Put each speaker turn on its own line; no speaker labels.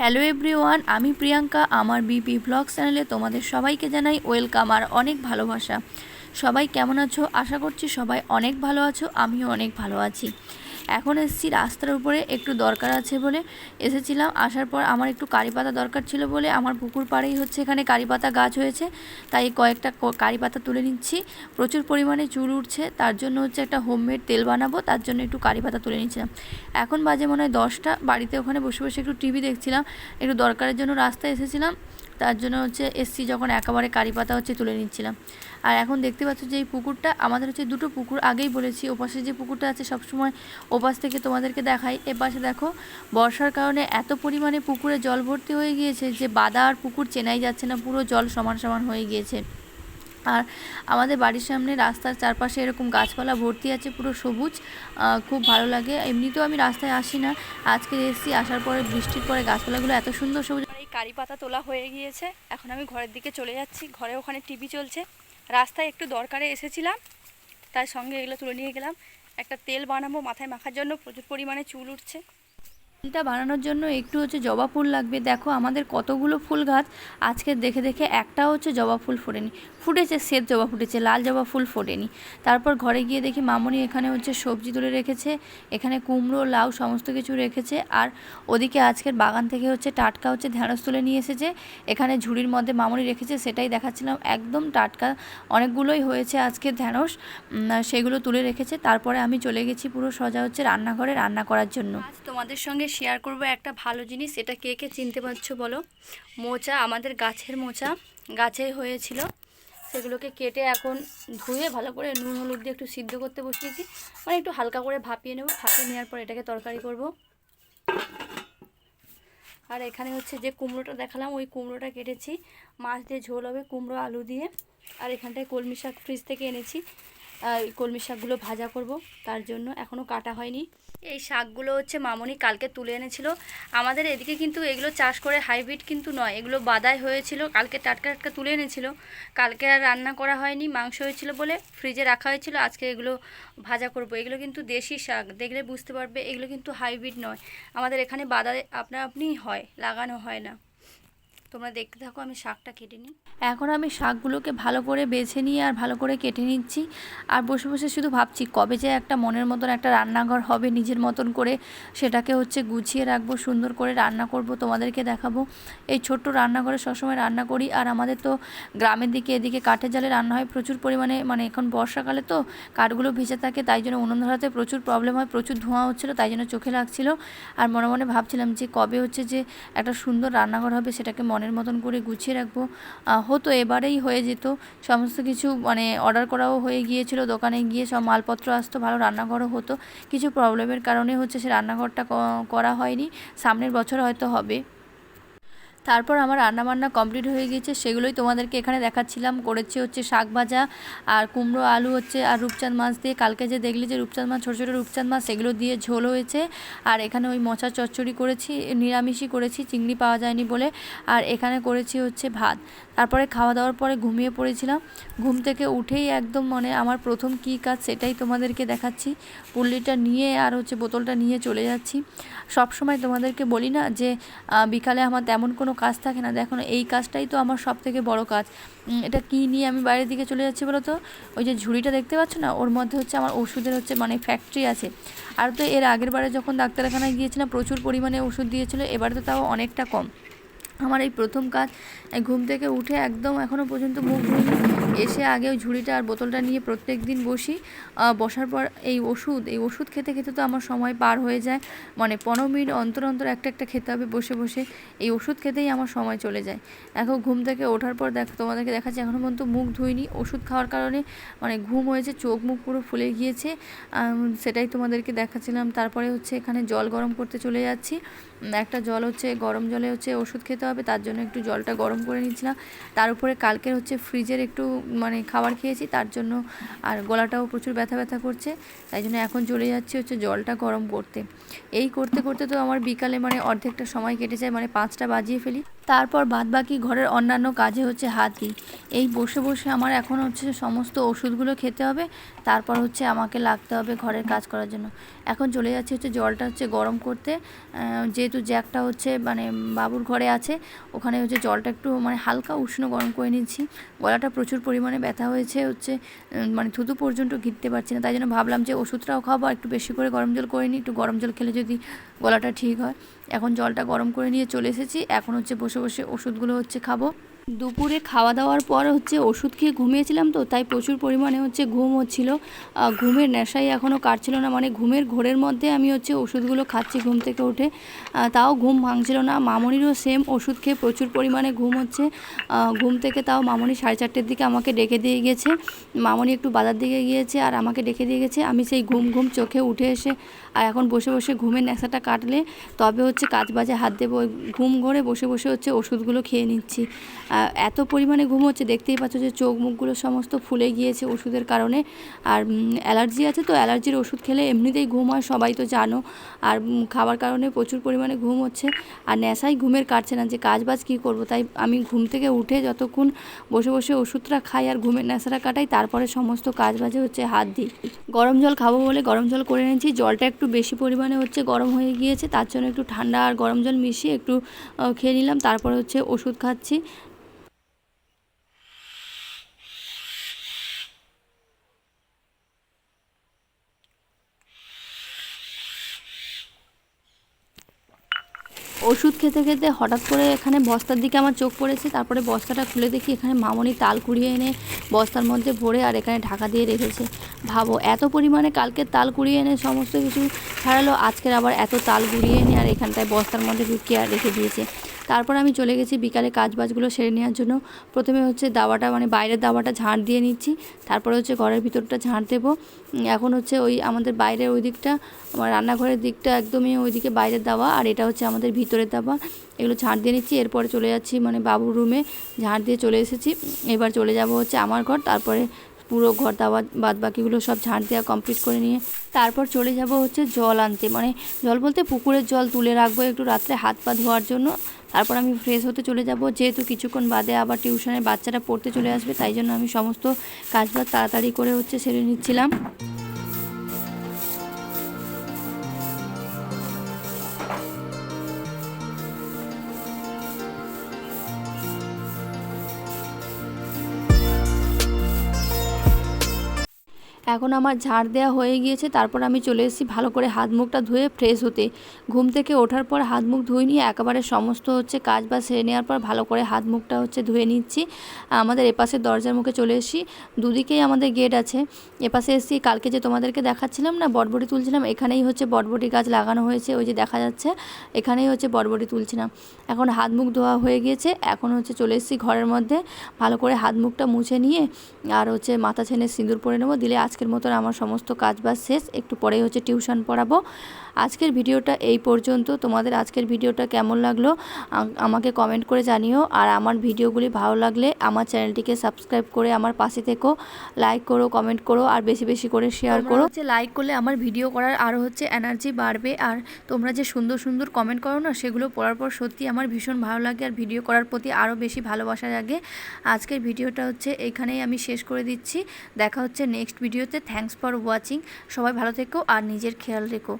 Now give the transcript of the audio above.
Hello everyone, আমি প্রিয়াঙ্কা, আমার BP blog চ্যানেলে তোমাদের সবাইকে জানাই ওয়েলকাম আর অনেক ভালোবাসা। সবাই কেমন আছো? আশা করছি সবাই অনেক ভালো আছো, আমিও অনেক ভালো আছি। এখন এসেছি রাস্তার উপরে, একটু দরকার আছে বলে এসেছিলাম। আসার পর আমার একটু কারি পাতা দরকার ছিল বলে আমার পুকুর পাড়েই হচ্ছে এখানে কারি পাতা গাছ হয়েছে, তাই কয়েকটা কারি পাতা তুলে নিচ্ছি। প্রচুর পরিমাণে চুল উঠছে, তার জন্য হচ্ছে একটা হোমমেড তেল বানাবো, তার জন্য একটু কারি পাতা তুলে নিচ্ছিলাম। এখন বাজে মনে হয় দশটা, বাড়িতে ওখানে বসে বসে একটু টিভি দেখছিলাম, একটু দরকারের জন্য রাস্তায় এসেছিলাম। তার জন্য হচ্ছে এসছি যখন একেবারে কারি পাতা হচ্ছে তুলে নিচ্ছিলাম। আর এখন দেখতে পাচ্ছ যে এই পুকুরটা, আমাদের হচ্ছে দুটো পুকুর আগেই বলেছি, ওপাশে যে পুকুরটা আছে সবসময় ওপাশ থেকে তোমাদেরকে দেখাই। এপাশে দেখো, বর্ষার কারণে এত পরিমাণে পুকুরে জল ভর্তি হয়ে গিয়েছে যে বাদা আর পুকুর চেনাই যাচ্ছে না, পুরো জল সমান সমান হয়ে গিয়েছে। আর আমাদের বাড়ির সামনে রাস্তার চারপাশে এরকম গাছপালা ভর্তি আছে, পুরো সবুজ খুব ভালো লাগে। এমনিতেও আমি রাস্তায় আসি না। আজকে এসেছি আসার পরে, বৃষ্টির পরে গাছপালাগুলো এত সুন্দর সবুজ কারি পাতা তোলা হয়ে গিয়েছে। এখন আমি ঘরের দিকে চলে যাচ্ছি। ঘরে ওখানে টিভি চলছে। রাস্তায় একটু দরকারে এসেছিলাম। তার সঙ্গে এগুলো তুলে নিয়ে গেলাম। একটা তেল বানাবো, মাথায় মাখার জন্য প্রচুর পরিমাণে চুল উঠছে। ফুলটা বানানোর জন্য একটু হচ্ছে জবা ফুল লাগবে। দেখো আমাদের কতগুলো ফুল গাছ আজকে দেখে দেখে একটা হচ্ছে জবা ফুল ফোটেনি। ফুটেছে শ্বেত জবা ফুটেছে, লাল জবা ফুল ফোটেনি। তারপর ঘরে গিয়ে দেখি মামনি এখানে হচ্ছে সবজি তুলে রেখেছে, এখানে কুমড়ো, লাউ সমস্ত কিছু রেখেছে। আর ওদিকে আজকের বাগান থেকে হচ্ছে টাটকা হচ্ছে ঢ্যাঁড়স তুলে নিয়ে এসেছে। এখানে ঝুড়ির মধ্যে মামনি রেখেছে, সেটাই দেখাচ্ছিলাম। একদম টাটকা অনেকগুলোই হয়েছে আজকে ঢ্যাঁড়স সেগুলো তুলে রেখেছে। তারপরে আমি চলে গেছি পুরো সজা হচ্ছে রান্নাঘরে রান্না করার জন্য। আজ তোমাদের সঙ্গে শেয়ার করব একটা ভালো জিনিস, এটা কে কে চিনতে পারছ বলো? মোচা, আমাদের গাছের মোচা, গাছে হয়েছিল। সেগুলোকে কেটে এখন ধুয়ে ভালো করে নুন, হলুদ দিয়ে একটু সিদ্ধ করতে বসিয়েছি। মানে একটু হালকা করে ভাপিয়ে নেব। ভাপিয়ে নেওয়ার পর এটাকে তরকারি করব। আর এখানে হচ্ছে যে কুমড়োটা দেখালাম, ওই কুমড়োটা কেটেছি। মাছ দিয়ে ঝোল হবে কুমড়ো, আলু দিয়ে। আর এখানটায় কলমি শাক ফ্রিজ থেকে এনেছি। কলমি শাকগুলো ভাজা করব, তার জন্য এখনও কাটা হয়নি। এই শাকগুলো হচ্ছে মামনি কালকে তুলে এনেছিল। আমাদের এদিকে কিন্তু এগুলো চাষ করে হাইব্রিড কিন্তু নয়, এগুলো বাদাই হয়েছিল, কালকে টাটকা টাটকা তুলে এনেছিল। কালকে আর রান্না করা হয়নি, মাংস হয়েছিল বলে ফ্রিজে রাখা হয়েছিল, আজকে এগুলো ভাজা করব। এগুলো কিন্তু দেশি শাক, দেখলে বুঝতে পারবে এগুলো কিন্তু হাইব্রিড নয়। আমাদের এখানে বাদা আপনা আপনিই হয়, লাগানো হয় না। তোমরা দেখতে থাকো, আমি শাকটা কেটে নিই। এখন আমি শাকগুলোকে ভালো করে বেছে নিয়ে আর ভালো করে কেটে নিচ্ছি। আর বসে বসে শুধু ভাবছি কবে যে একটা মনের মতন একটা রান্নাঘর হবে, নিজের মতন করে সেটাকে হচ্ছে গুছিয়ে রাখব, সুন্দর করে রান্না করব, তোমাদেরকে দেখাবো। এই ছোট্ট রান্নাঘরে সবসময় রান্না করি। আর আমাদের তো গ্রামের দিকে, এদিকে কাঠের জালে রান্না হয় প্রচুর পরিমাণে মানে এখন বর্ষাকালে তো কাঠগুলো ভেজে থাকে, তাই জন্য উনুন ধরাতে প্রচুর প্রবলেম হয়, প্রচুর ধোঁয়া হচ্ছিল, তাই জন্য চোখে লাগছিল। আর মনে মনে ভাবছিলাম যে কবে হচ্ছে যে একটা সুন্দর রান্নাঘর হবে, সেটাকে মনের মতন করে গুছিয়ে রাখব। হতো, এবারেই হয়ে যেত। সমস্ত কিছু মানে অর্ডার করাও হয়ে গিয়েছিল, দোকানে গিয়ে সব মালপত্র আসতো, ভালো রান্নাঘরও হতো। কিছু প্রবলেমের কারণে হচ্ছে সে রান্নাঘরটা করা হয়নি। সামনের বছর হয়তো হবে। তারপর আমার রান্নাবান্না কমপ্লিট হয়ে গিয়েছে, সেগুলোই তোমাদেরকে এখানে দেখাচ্ছিলাম। করেছি হচ্ছে শাক ভাজা, আর কুমড়ো, আলু হচ্ছে, আর রূপচাঁদ মাছ দিয়ে। কালকে যে দেখলি যে রূপচাঁদ মাছ, ছোটো ছোটো রূপচাঁদ মাছ, সেগুলো দিয়ে ঝোল হয়েছে। আর এখানে ওই মোচা চচ্চড়ি করেছি, নিরামিষই করেছি, চিংড়ি পাওয়া যায়নি বলে। আর এখানে করেছি হচ্ছে ভাত। তারপরে খাওয়া দাওয়ার পরে ঘুমিয়ে পড়েছিলাম। ঘুম থেকে উঠেই একদম মানে আমার প্রথম কী কাজ সেটাই তোমাদেরকে দেখাচ্ছি। পুল্লিটা নিয়ে আর হচ্ছে বোতলটা নিয়ে চলে যাচ্ছি। সব সময় তোমাদেরকে বলি না যে বিকালে আমার তেমন কোনো কাজ থাকে না। দেখো এই কাজটাই তো আমার সব থেকে বড় কাজ। এটা কী নিয়ে আমি বাইরের দিকে চলে যাচ্ছি বলো তো? ওই যে ঝুড়িটা দেখতে পাচ্ছ না? ওর মধ্যে হচ্ছে আমার ওষুধের হচ্ছে মানে ফ্যাক্টরি আছে। আর তো এর আগের বারে যখন ডাক্তারখানায় গিয়েছিলাম, প্রচুর পরিমাণে ওষুধ দিয়েছিলো, এবারে তো তাও অনেকটা কম। আমার এই প্রথম কাজ ঘুম থেকে উঠে একদম এখনও পর্যন্ত মুখ ধুইনি। এসে আগে ওই ঝুড়িটা আর বোতলটা নিয়ে প্রত্যেক দিন বসি। বসার পর এই ওষুধ এই ওষুধ খেতে খেতে তো আমার সময় পার হয়ে যায়। মানে পনেরো মিনিট অন্তর অন্তর একটা একটা খেতে হবে, বসে বসে। এই ওষুধ খেতেই আমার সময় চলে যায়। এখন ঘুম থেকে ওঠার পর দেখ, তোমাদেরকে দেখাচ্ছি এখনও পর্যন্ত মুখ ধুইনি। ওষুধ খাওয়ার কারণে মানে ঘুম হয়েছে, চোখ মুখ পুরো ফুলে গিয়েছে। সেটাই তোমাদেরকে দেখাচ্ছিলাম। তারপরে হচ্ছে এখানে জল গরম করতে চলে যাচ্ছি। একটা জল হচ্ছে, গরম জলে হচ্ছে ওষুধ খেতে হবে, তার জন্য একটু জলটা গরম করে নিয়েছিলাম। তার উপরে কালকের হচ্ছে ফ্রিজের একটু মানে খাবার খেয়েছি, তার জন্য আর গলাটাও প্রচুর ব্যথা ব্যথা করছে, তাই জন্য এখন চলে যাচ্ছি হচ্ছে জলটা গরম করতে। এই করতে করতে তো আমার বিকালে মানে অর্ধেকটা সময় কেটে যায় মানে পাঁচটা বাজিয়ে ফেলি। তারপর বাদবাকি ঘরের অন্যান্য কাজে হচ্ছে হাত। দিই এই বসে বসে আমার এখন হচ্ছে সমস্ত ওষুধগুলো খেতে হবে, তারপর হচ্ছে আমাকে লাগতে হবে ঘরের কাজ করার জন্য। এখন চলে যাচ্ছে হচ্ছে জলটা হচ্ছে গরম করতে। যেহেতু জ্যাকটা হচ্ছে মানে বাবুর ঘরে আছে, ওখানে হচ্ছে জলটা একটু মানে হালকা উষ্ণ গরম করে নিচ্ছি। গলাটা প্রচুর পরিমাণে ব্যথা হয়েছে হচ্ছে মানে থুতু পর্যন্ত ঘিরতে পারছি না, তাই জন্য ভাবলাম যে ওষুধটাও খাব একটু বেশি করে গরম জল করে নিই, একটু গরম জল খেলে যদি গলাটা ঠিক হয়। এখন জলটা গরম করে নিয়ে চলে এসেছি। এখন হচ্ছে বসে বসে ওষুধগুলো হচ্ছে খাব। দুপুরে খাওয়া দাওয়ার পর হচ্ছে ওষুধ খেয়ে ঘুমিয়েছিলাম তো, তাই প্রচুর পরিমাণে হচ্ছে ঘুম হচ্ছিল। ঘুমের নেশাই এখনও কাটছিল না মানে ঘুমের ঘোরের মধ্যে আমি হচ্ছে ওষুধগুলো খাচ্ছি ঘুম থেকে উঠে। তাও ঘুম ভাঙছিল না, মামনিরও সেম ওষুধ খেয়ে প্রচুর পরিমাণে ঘুম হচ্ছে। ঘুম থেকে তাও মামনি সাড়ে চারটের দিকে আমাকে ডেকে দিয়ে গেছে। মামনি একটু বাজার দিকে গিয়েছে আর আমাকে ডেকে দিয়ে গেছে। আমি সেই ঘুম ঘুম চোখে উঠে এসে আর এখন বসে বসে ঘুমের নেশাটা কাটলে তবে হচ্ছে কাজ বাজে হাত দেবো ঘুম ঘরে, বসে বসে হচ্ছে ওষুধগুলো খেয়ে নিচ্ছি। এত পরিমাণে ঘুম হচ্ছে, দেখতেই পাচ্ছ যে চোখ মুখগুলো সমস্ত ফুলে গিয়েছে ওষুধের কারণে। আর অ্যালার্জি আছে তো, অ্যালার্জির ওষুধ খেলে এমনিতেই ঘুম হয়, সবাই তো জানো। আর খাবার কারণে প্রচুর পরিমাণে ঘুম হচ্ছে। আর নেশাই ঘুমের কাটছে না যে কাজ বাজ কী করব, তাই আমি ঘুম থেকে উঠে যতক্ষণ বসে বসে ওষুধটা খাই আর ঘুমের নেশাটা কাটাই, তারপরে সমস্ত কাজ বাজে হচ্ছে হাত দিই। গরম জল খাব বলে গরম জল করে নিয়েছি জলটা একটু বেশি পরিমাণে হচ্ছে গরম হয়ে গিয়েছে, তার জন্য একটু ঠান্ডা আর গরম জল মিশিয়ে একটু খেয়ে নিলাম, তারপরে হচ্ছে ওষুধ খাচ্ছি। ওষুধ খেতে খেতে হঠাৎ করে এখানে বস্তার দিকে আমার চোখ পড়েছে। তারপরে বস্তাটা খুলে দেখি এখানে মামনি তাল কুড়িয়ে এনে বস্তার মধ্যে ভরে আর এখানে ঢাকা দিয়ে রেখেছে। ভাবো, এত পরিমাণে কালকে তাল কুড়িয়ে এনে সমস্ত কিছু ছাড়ালো, আজকের আবার এত তাল কুড়িয়ে এনে আর এখানটায় বস্তার মধ্যে ঢুকিয়ে আর রেখে দিয়েছে। তারপর আমি চলে গেছি বিকালে কাজ বাজগুলো সেরে নেওয়ার জন্য। প্রথমে হচ্ছে দাওয়াটা মানে বাইরের দাওয়াটা ঝাঁট দিয়ে নিচ্ছি। তারপরে হচ্ছে ঘরের ভিতরটা ঝাঁট দেবো। এখন হচ্ছে ওই আমাদের বাইরের ওই দিকটা আমার রান্নাঘরের দিকটা একদমই ওইদিকে বাইরের দাওয়া, আর এটা হচ্ছে আমাদের ভিতরের দাওয়া। এগুলো ঝাঁট দিয়ে নিচ্ছি, এরপরে চলে যাচ্ছি মানে বাবুর রুমে। ঝাঁট দিয়ে চলে এসেছি। এবার চলে যাব হচ্ছে আমার ঘর, তারপরে পুরো ঘর দাওয়া বাদ বাকিগুলো সব ঝাঁট দেওয়া কমপ্লিট করে নিয়ে। তারপর চলে যাব হচ্ছে জল আনতে মানে জল বলতে পুকুরের জল তুলে রাখব একটু রাত্রে হাত পা ধোয়ার জন্য। তারপর আমি ফ্রেশ হতে চলে যাব। যেহেতু কিছুক্ষণ বাদে আবার টিউশনের বাচ্চারা পড়তে চলে আসবে, তাই জন্য আমি সমস্ত কাজবাজ তাড়াতাড়ি করে হচ্ছে সেরে নিচ্ছিলাম। এখন আমার ঝাড় দেওয়া হয়ে গিয়েছে, তারপর আমি চলে এসেছি ভালো করে হাত মুখটা ধুয়ে ফ্রেশ হতে। ঘুম থেকে ওঠার পর হাত মুখ ধুয়ে নিয়ে একেবারে সমস্ত হচ্ছে কাজ বা সেরে নেওয়ার পর ভালো করে হাত মুখটা হচ্ছে ধুয়ে নিচ্ছি। আমাদের এপাশে দরজার মুখে চলে এসেছি, দুদিকেই আমাদের গেট আছে। এপাশে এসেছি, কালকে যে তোমাদেরকে দেখাচ্ছিলাম না, বটবটি তুলছিলাম, এখানেই হচ্ছে বটবটি গাছ লাগানো হয়েছে, ওই যে দেখা যাচ্ছে, এখানেই হচ্ছে বটবটি তুলছিলাম। এখন হাত মুখ ধোয়া হয়ে গিয়েছে, এখন হচ্ছে চলে এসেছি ঘরের মধ্যে, ভালো করে হাত মুখটা মুছে নিয়ে, আর হচ্ছে মাথা ছেনে সিঁদুর পরে নেব, দিলে আজকের মতন আমার সমস্ত কাজ বাজ শেষ একটু পরেই হচ্ছে টিউশন পড়াবো। আজকের ভিডিওটা এই পর্যন্ত। তোমাদের আজকের ভিডিওটা কেমন লাগল আমাকে কমেন্ট করে জানিও। আর আমার ভিডিওগুলি ভালো লাগলে আমার চ্যানেলটিকে সাবস্ক্রাইব করে আমার পাশে থেকো লাইক করো কমেন্ট করো আর বেশি বেশি করে শেয়ার করো। হচ্ছে লাইক করলে আমার ভিডিও করার আরও হচ্ছে এনার্জি বাড়বে। আর তোমরা যে সুন্দর সুন্দর কমেন্ট করো না সেগুলো পড়ার পর সত্যি আমার ভীষণ ভালো লাগে। আর ভিডিও করার প্রতি আরও বেশি ভালোবাসা জাগে। আজকের ভিডিওটা হচ্ছে এখানেই আমি শেষ করে দিচ্ছি। দেখা হচ্ছে নেক্সট ভিডিওতে থ্যাংকস ফর ওয়াচিং সবাই ভালো থেকো আর নিজের খেয়াল রেখো।